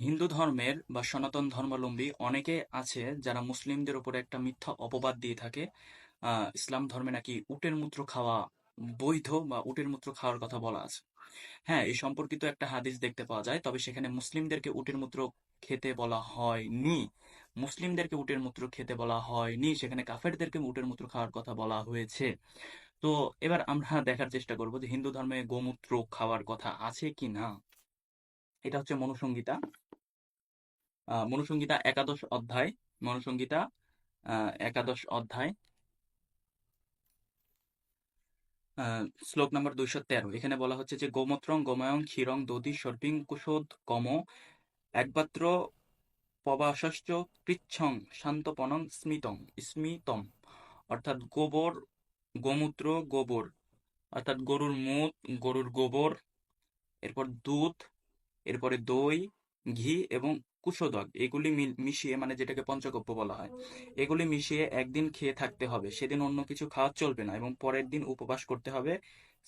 হিন্দু ধর্মের বা সনাতন ধর্মাবলম্বী অনেকে আছে যারা মুসলিমদের উপরে একটা মিথ্যা অপবাদ দিয়ে থাকে। ইসলাম ধর্মে নাকি উটের মূত্র খাওয়া বৈধ বা উটের মূত্র খাওয়ার কথা বলা আছে। হ্যাঁ এই সম্পর্কিত একটা হাদিস দেখতে পাওয়া যায়, তবে সেখানে মুসলিমদেরকে উটের মূত্র খেতে বলা হয়নি। মুসলিমদেরকে উটের মূত্র খেতে বলা হয়নি, সেখানে কাফেরদেরকে উটের মূত্র খাওয়ার কথা বলা হয়েছে। তো এবার আমরা দেখার চেষ্টা করব যে হিন্দু ধর্মে গোমূত্র খাওয়ার কথা আছে কি না এটা হচ্ছে মনুসংহিতা। আহ, মনুসংহিতা একাদশ অধ্যায় মনুসংহিতা আহ, একাদশ অধ্যায়। শ্লোক নম্বর দুইশো তেরো। এখানে বলা হচ্ছে যে গোমত্রং গোময়ং ক্ষীরং দধি সর্পিং কুশোদ কম একমাত্র পবাশশ্চ কৃচ্ছং শান্তপনং স্মিতং স্মিতম। অর্থাৎ গোবর গোমূত্র গোবর। অর্থাৎ গরুর মুত গরুর গোবর এরপর দুধ এরপরে দই ঘি এবং কুশোদক, এগুলি মিশিয়ে মানে যেটাকে পঞ্চগব্য বলা হয়, এগুলি মিশিয়ে একদিন খেয়ে থাকতে হবে, সেদিন অন্য কিছু খাওয়া চলবে না এবং পরের দিন উপবাস করতে হবে।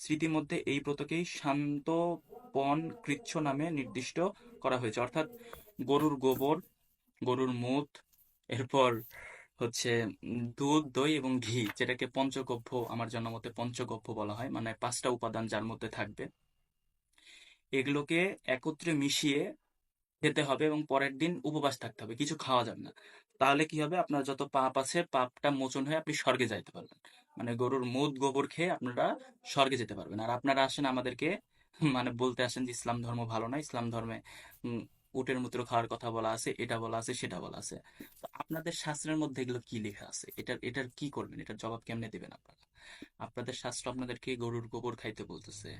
স্মৃতির মধ্যে এই ব্রতকেই শান্তপন কৃচ্ছ নামে নির্দিষ্ট করা হয়েছে। অর্থাৎ গরুর গোবর, গরুর মুত, এরপর হচ্ছে দুধ, দই এবং ঘি, যেটাকে পঞ্চগভ্য আমার জানা মতে পঞ্চগব্য বলা হয় মানে পাঁচটা উপাদান যার মধ্যে থাকবে। এগুলোকে একত্রে মিশিয়ে খেতে হবে এবং পরের দিন উপবাস থাকতে হবে, কিছু খাওয়া যাবে না। তাহলে কি হবে? আপনার যত পাপ আছে, পাপটা মোচন হয়ে আপনি স্বর্গে যাইতে পারবেন। মানে গরুর মুদ, গোবর খেয়ে আপনারা স্বর্গে যেতে পারবেন। আর আপনারা আসেন আমাদেরকে মানে বলতে আসেন যে, ইসলাম ধর্ম ভালো না, ইসলাম ধর্মে উটের মূত্র খাওয়ার কথা বলা আছে, এটা বলা আছে, সেটা বলা আছে। তো আপনাদের শাস্ত্রের মধ্যে এগুলো কি লেখা আছে? এটার এটার কি করবেন? এটার জবাব কেমনে দিবেন আপনারা? আপনাদের শাস্ত্র আপনাদেরকে গরুর গোবর খাইতে বলতেছে।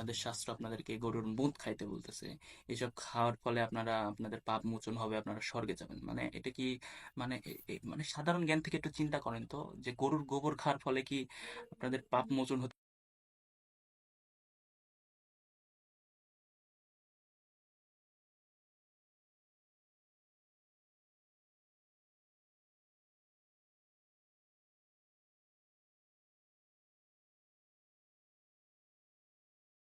আপনাদের শাস্ত্র আপনাদেরকে গরুর মুদ খাইতে বলতেছে। এসব খাওয়ার ফলে আপনারা, আপনাদের পাপ মোচন হবে, আপনারা স্বর্গে যাবেন। মানে এটা কি মানে মানে সাধারণ জ্ঞান থেকে একটু চিন্তা করেন তো, যে গরুর গোবর খাওয়ার ফলে কি আপনাদের পাপ মোচন হতে